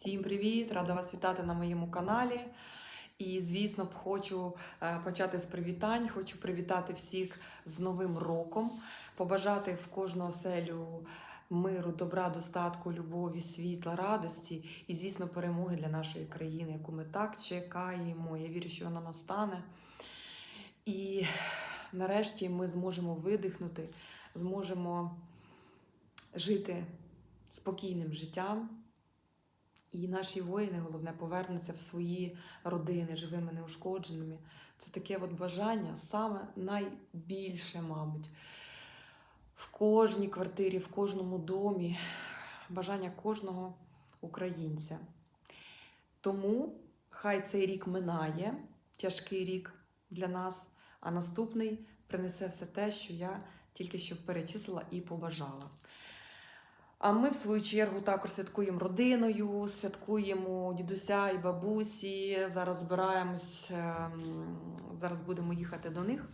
Всім привіт! Рада вас вітати на моєму каналі. І, звісно, хочу е, почати з привітань. Хочу привітати всіх з Новим роком, побажати в кожну оселю миру, добра, достатку, любові, світла, радості і, звісно, перемоги для нашої країни, яку ми так чекаємо. Я вірю, що вона настане. І нарешті ми зможемо видихнути, зможемо жити спокійним життям. І наші воїни, головне, повернуться в свої родини живими, неушкодженими. Це таке от бажання саме найбільше, мабуть. В кожній квартирі, в кожному домі, бажання кожного українця. Тому хай цей рік минає, тяжкий рік для нас, а наступний принесе все те, що я тільки що перечислила і побажала. А ми, в свою чергу, також святкуємо родиною, святкуємо дідуся і бабусі. Зараз збираємось, ем, зараз будемо їхати до них,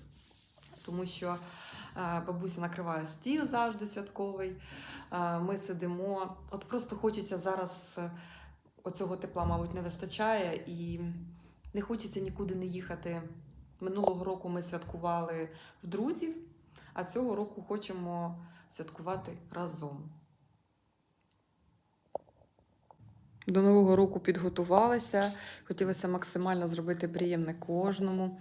тому що е, бабуся накриває стіл завжди святковий. Е, Ми сидимо. От просто хочеться зараз е, оцього тепла, мабуть, не вистачає, і не хочеться нікуди не їхати. Минулого року ми святкували в друзів, а цього року хочемо святкувати разом. До Нового року підготувалися. Хотілося максимально зробити приємне кожному.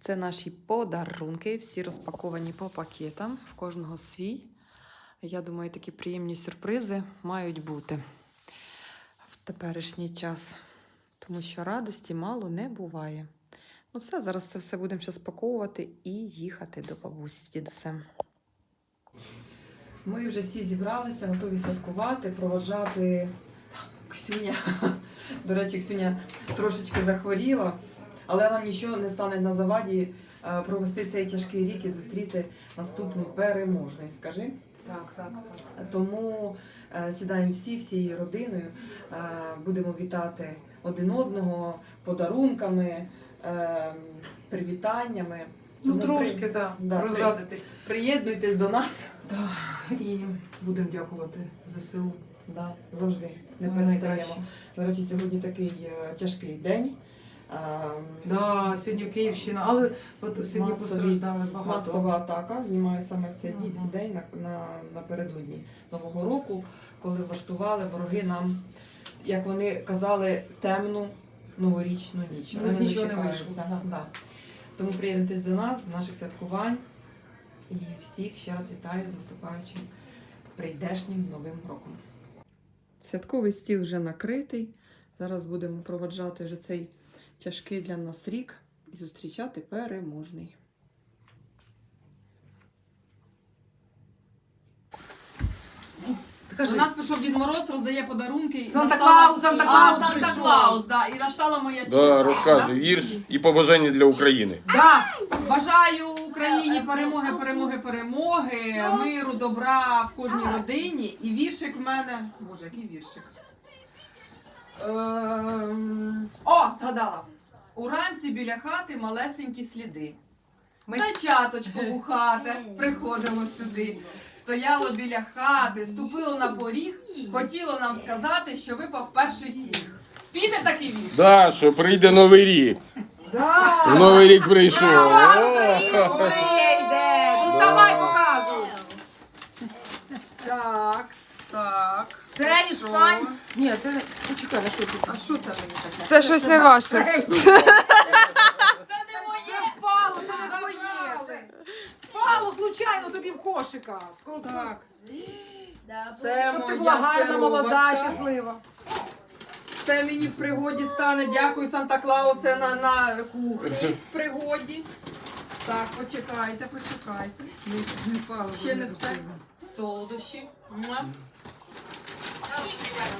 Це наші подарунки, всі розпаковані по пакетам, в кожного свій. Я думаю, такі приємні сюрпризи мають бути в теперішній час, тому що радості мало не буває. Ну, все, зараз це все будемо ще спаковувати і їхати до бабусі з дідусем. Ми вже всі зібралися, готові святкувати, проважати Ксюня. До речі, Ксюня трошечки захворіла, але нам нічого не стане на заваді е, провести цей тяжкий рік і зустріти наступний переможний. Скажи. Так, так. Тому е, сідаємо всі, всією родиною, е, будемо вітати один одного подарунками, привітаннями. Ну, Тому трошки, при- да, да, розрадитись. Приєднуйтесь до нас. Да. І будемо дякувати ЗСУ. Да, завжди не Ви перестаємо. До речі, сьогодні такий е, тяжкий день. Да, сьогодні Київщина, але от сьогодні Масові- постраждали багато. Масова атака знімаю саме в цей Мгм. день на, на, напередодні Нового року, коли влаштували вороги нам, як вони казали, темну новорічну ніч. Ну, Вони не нічого не дочекаються. вийшло, да. Да. Тому приєднуйтесь до нас, до наших святкувань. І всіх ще раз вітаю з наступаючим прийдешнім новим роком. Святковий стіл вже накритий. Зараз будемо проводжати вже цей тяжкий для нас рік і зустрічати переможний. Кажи. У нас пішов Дід Мороз, роздає подарунки. Санта-Клаус, Санта-Клаус Санта-Клаус, да. І настала моя черга. Да, розказуй вірш і побажання для України. Да. Бажаю Україні перемоги, перемоги, перемоги, миру, добра в кожній родині. І віршик в мене. Боже, який віршик? Ем... О, згадала. Уранці біля хати малесенькі сліди. Зайчаточко вухате приходило сюди. Стояло біля хати, ступило на поріг, хотіло нам сказати, що випав перший сніг. Піде такий вірш? Да, що прийде новий рік. Да. Новий рік прийшов. О! Прийде. Ну, вставай, показуй. Так. Так. Це іспань. Ні, це не. Почекай, а що тут? А що це мені таке? Це щось не ваше. Це не моє! Впало, це не твоє. Це впало случайно тобі в кошика. Так. Це Щоб ти була гарна, молода, щаслива. Це мені в пригоді стане. Дякую, Санта Клаусе, на, на кухні в пригоді. Так, почекайте, почекайте. Ще не все. Солодощі. Муа.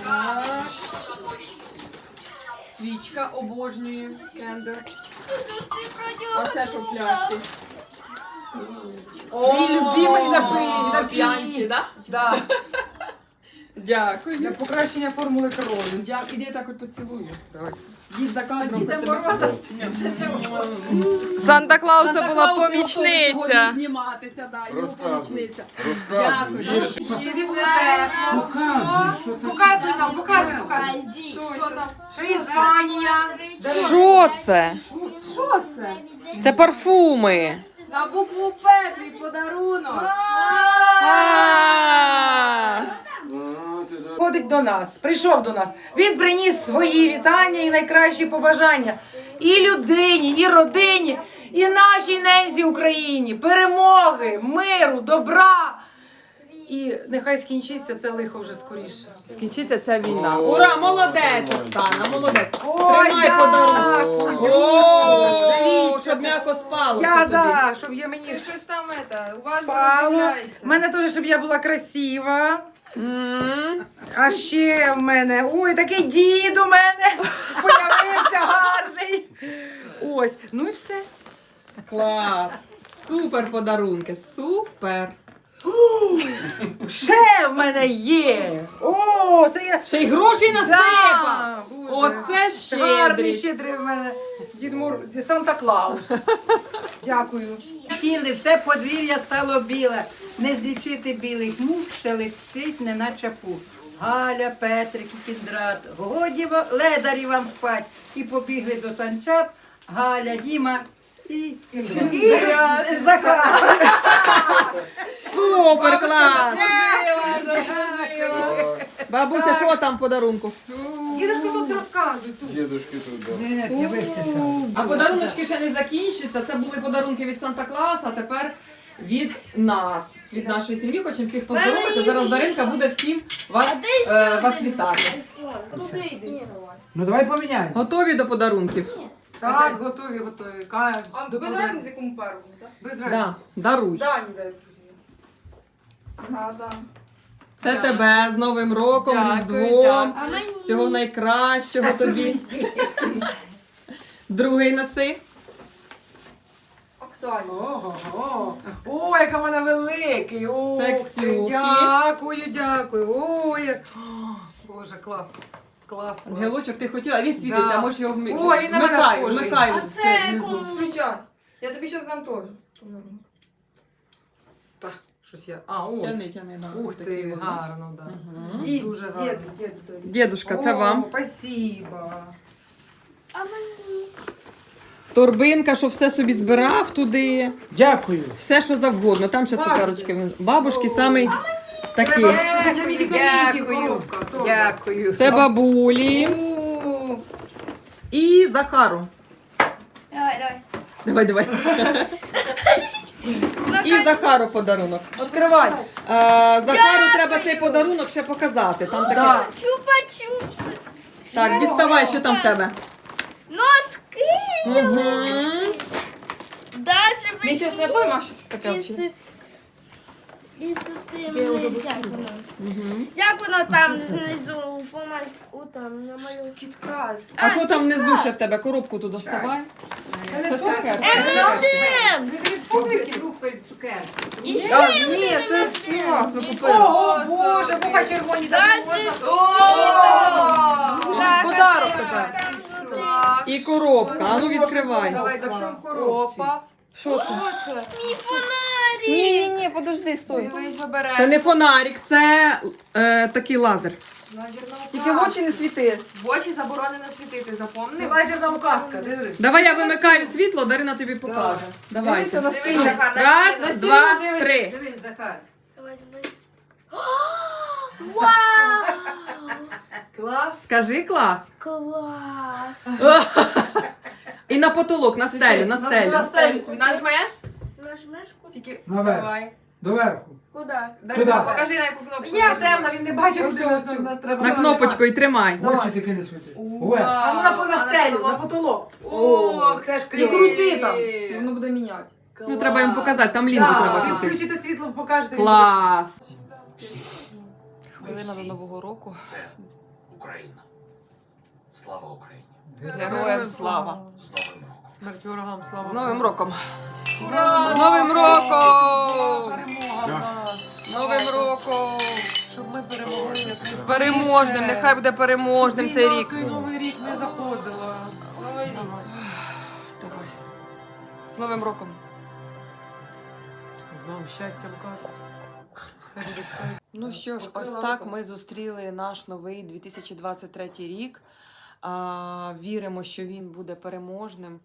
Так. Свічка обожнюю. Кендер. Оце що в пляшці. Мій любимий напій, напій. П'янці, да? Да. Дякую. Для покращення формули крові. Дякую. Іди я так от поцілую. Давай. Їдь за кадром. хай тебе Санта Клауса була помічниця. зніматися, да, його Розказуй. помічниця. Розказуй, Дякую. Показуй нам, показуй, показуй. Що там? Що Іспанія. Що це? Що це? Це парфуми. На букву П твій подарунок. А! Ходить до нас, прийшов до нас. Він приніс свої вітання і найкращі побажання і людині, і родині, і нашій нензі Україні, перемоги, миру, добра. І нехай скінчиться це лихо вже скоріше. Скінчиться ця війна. Ура, молодець, Оксана, молодець. Тримай подарунок. О, щоб м'яко спалося Я тобі. да, щоб я мені Ти щось там это, уважно спало. У мене теж, щоб я була красива. А ще в мене, ой, такий дід у мене появився гарний. Ось, ну і все. Клас. Супер подарунки, супер. Ще в мене є. О, це я. Ще й гроші насипав. Да, Боже. Оце Гарний щедрість. щедрий в мене Дід Мур, Санта Клаус. Дякую. Тіли, все подвір'я стало біле, не злічити білих мух, шелестить, неначе пух. Галя, Петрик і Кіндрат, годі ледарі вам спать. І побігли до санчат, Галя, Діма і, і Захар. Супер, клас. Бабуся, що там в подарунку? Дідушка тут розказуй. Тут. Дідушки тут, да. Ні, я виштовхав. А подаруночки ще не закінчуються. Це були подарунки від Санта Клауса, а тепер від нас, від нашої сім'ї. Хочемо всіх поздоровити. Зараз Даринка буде всім вас, е, вас вітати. Ну давай поміняємо. Готові до подарунків? Так, готові, готові. Кай, А до без разниці кому пару, так? Без разниці. Да, даруй. Да, не дай. Да, да. Це тебе з Новим роком, Дякую, Різдвом. Всього найкращого тобі. Другий носи. Оксані. Ого, ого. О, яка вона великий. О, Це Ксюхі. Дякую, дякую. Ой. Боже, клас. Клас, клас. Ангелочок, ти хотіла, а він світиться, Да. а можеш його вмикати. Ой, він на мене вмикай, схожий. вмикай А це внизу. Включай. Я тобі зараз дам теж. Так, щось я. А, ось. Тяни, тяни, да. Ух ти, от, гарно, да. Мгм. Дід, Дуже дід, гарно. дід тобі. Дідушка, це О, вам. Спасибо. Торбинка, щоб все собі збирав туди. Дякую. Все, що завгодно. Там ще цукерочки. внизу. Бабушки самий такі. Дякую. Дякую. Це бабулі. І Захару. Давай, давай. Давай, давай. І Захару подарунок. Відкривай. А, Захару треба цей подарунок ще показати. Там таке. Чупа-чупси. Так, діставай, що там в тебе. Угу. Даже Він щось не поймав, що це таке взагалі. тим, як воно. Як воно там знизу у формі у там намалював. Кіткат. А що там внизу ще в тебе? Коробку туди доставай. Це цукерки. Ем, З республіки Рукфель цукерки. І Ні, ще це класно купили. Ого, Боже, буха червоні. так можна. Подарок тепер. Так. І коробка. А ну відкривай. Давай, до що в коробці? Що це? Що це? Мій фонарик. Ні, ні, ні, подожди, стой. Дивись. Це не фонарик, це е, такий лазер. Тільки в очі не світи. В очі заборонено світити, Це запомни. лазерна указка, дивись. Давай я вимикаю світло, Дарина тобі покаже. Давайте. Дивись, Захар, на Раз, стіну, два, три. Дивись, Захар. Давай, давай. Вау! Клас. Скажи клас. Клас! І на потолок, на стелю, на стелю. На стелю світи. Нажмеш? Нажмеш куди? Тільки Наверх. давай. Доверху. Куди? Даринка, покажи на яку кнопку. Я темна, він не бачить, Ось оцю. нас на- треба. На кнопочку і тримай. Очі не світи. Уверх. А ну на, на стелю, на потолок. Ох, теж І крути там. Воно буде міняти. Ну треба їм показати, там лінзу Да, треба ви крутити. включите світло, покажете. Клас. Хвилина до Нового року. Україна. Слава Україні! Героям слава. З Новим роком! Смерть ворогам, слава. З Новим роком. З Новим роком! Перемога в нас. З Новим роком! Щоб ми перемогли. З переможним, нехай буде переможним цей рік. Той новий рік не заходила. Давай. Давай. З Новим роком. З новим щастям кажуть. Ну що ж, ось так ми зустріли наш новий 2023 рік. Віримо, що він буде переможним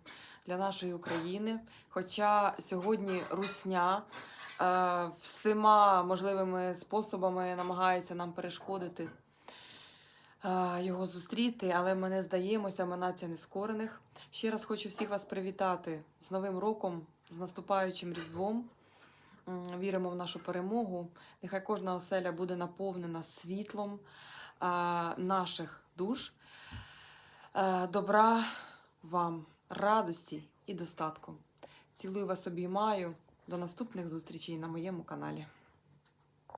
для нашої України. Хоча сьогодні русня е, всіма можливими способами намагається нам перешкодити е, його зустріти, але ми не здаємося, ми нація нескорених. Ще раз хочу всіх вас привітати з Новим роком, з наступаючим Різдвом. Віримо в нашу перемогу. Нехай кожна оселя буде наповнена світлом наших душ, Е, добра вам, радості і достатку. Цілую вас обіймаю. До наступних зустрічей на моєму каналі.